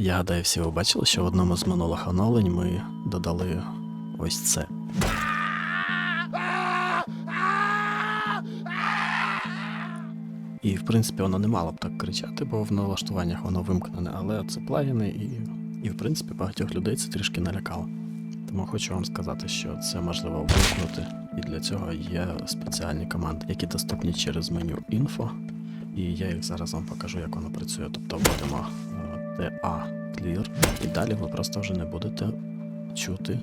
Я гадаю, всі ви бачили, що в одному з минулих оновлень ми додали ось це. І в принципі воно не мало б так кричати, бо в налаштуваннях воно вимкнене, але це плагіни, і, і в принципі багатьох людей це трішки налякало. Тому хочу вам сказати, що це можливо вимкнути, і для цього є спеціальні команди, які доступні через меню інфо. І я їх зараз вам покажу, як воно працює. Тобто вводимо е, TA Clear, і далі ви просто вже не будете чути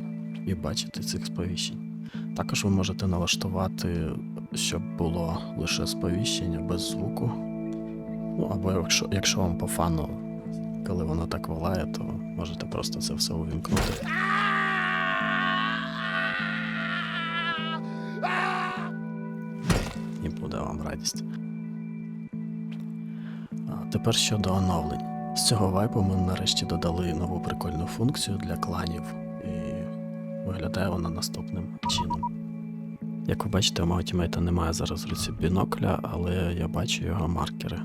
і бачити цих сповіщень. Також ви можете налаштувати, щоб було лише сповіщення без звуку. Ну або якщо, якщо вам по фану, коли воно так волає, то можете просто це все увімкнути. І буде вам радість. А тепер щодо оновлень. З цього вайпу ми нарешті додали нову прикольну функцію для кланів, і виглядає вона наступним чином. Як ви бачите, у мого тімейта немає зараз руці бінокля, але я бачу його маркери.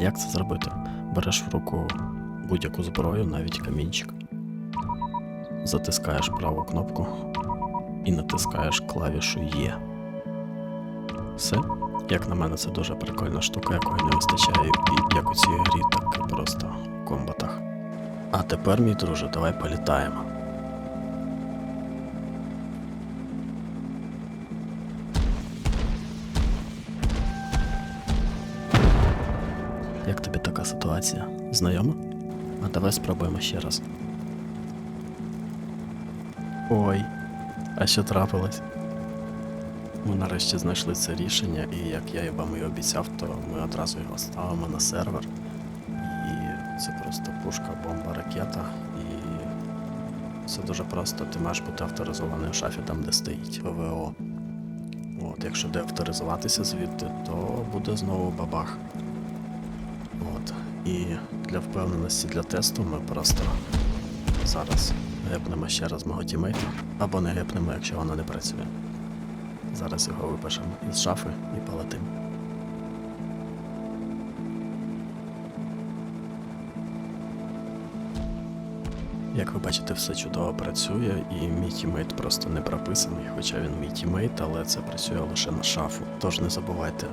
Як це зробити? Береш в руку будь-яку зброю, навіть камінчик, затискаєш праву кнопку і натискаєш клавішу Є. Все. Як на мене, це дуже прикольна штука, якої не вистачає і як у цій грі, так і просто в комбатах. А тепер, мій друже, давай політаємо. Як тобі така ситуація? Знайома? А давай спробуємо ще раз. Ой, а що трапилось? Ми нарешті знайшли це рішення, і як я вам і обіцяв, то ми одразу його ставимо на сервер. І це просто пушка, бомба, ракета. І це дуже просто. Ти маєш бути авторизований у шафі там, де стоїть ВВО. От, якщо деавторизуватися звідти, то буде знову бабах. От. І для впевненості для тесту ми просто зараз гепнемо ще раз мого тімейта, або не гепнемо, якщо воно не працює. Зараз його випишемо із шафи і полетимо. Як ви бачите, все чудово працює, і мій тімейт просто не прописаний, хоча він мій тімейт, але це працює лише на шафу. Тож не забувайте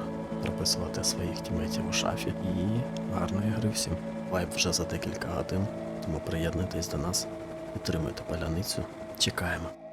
прописувати своїх тімейтів у шафі і гарної гри всім. Вайп вже за декілька годин, тому приєднуйтесь до нас, підтримуйте паляницю. Чекаємо.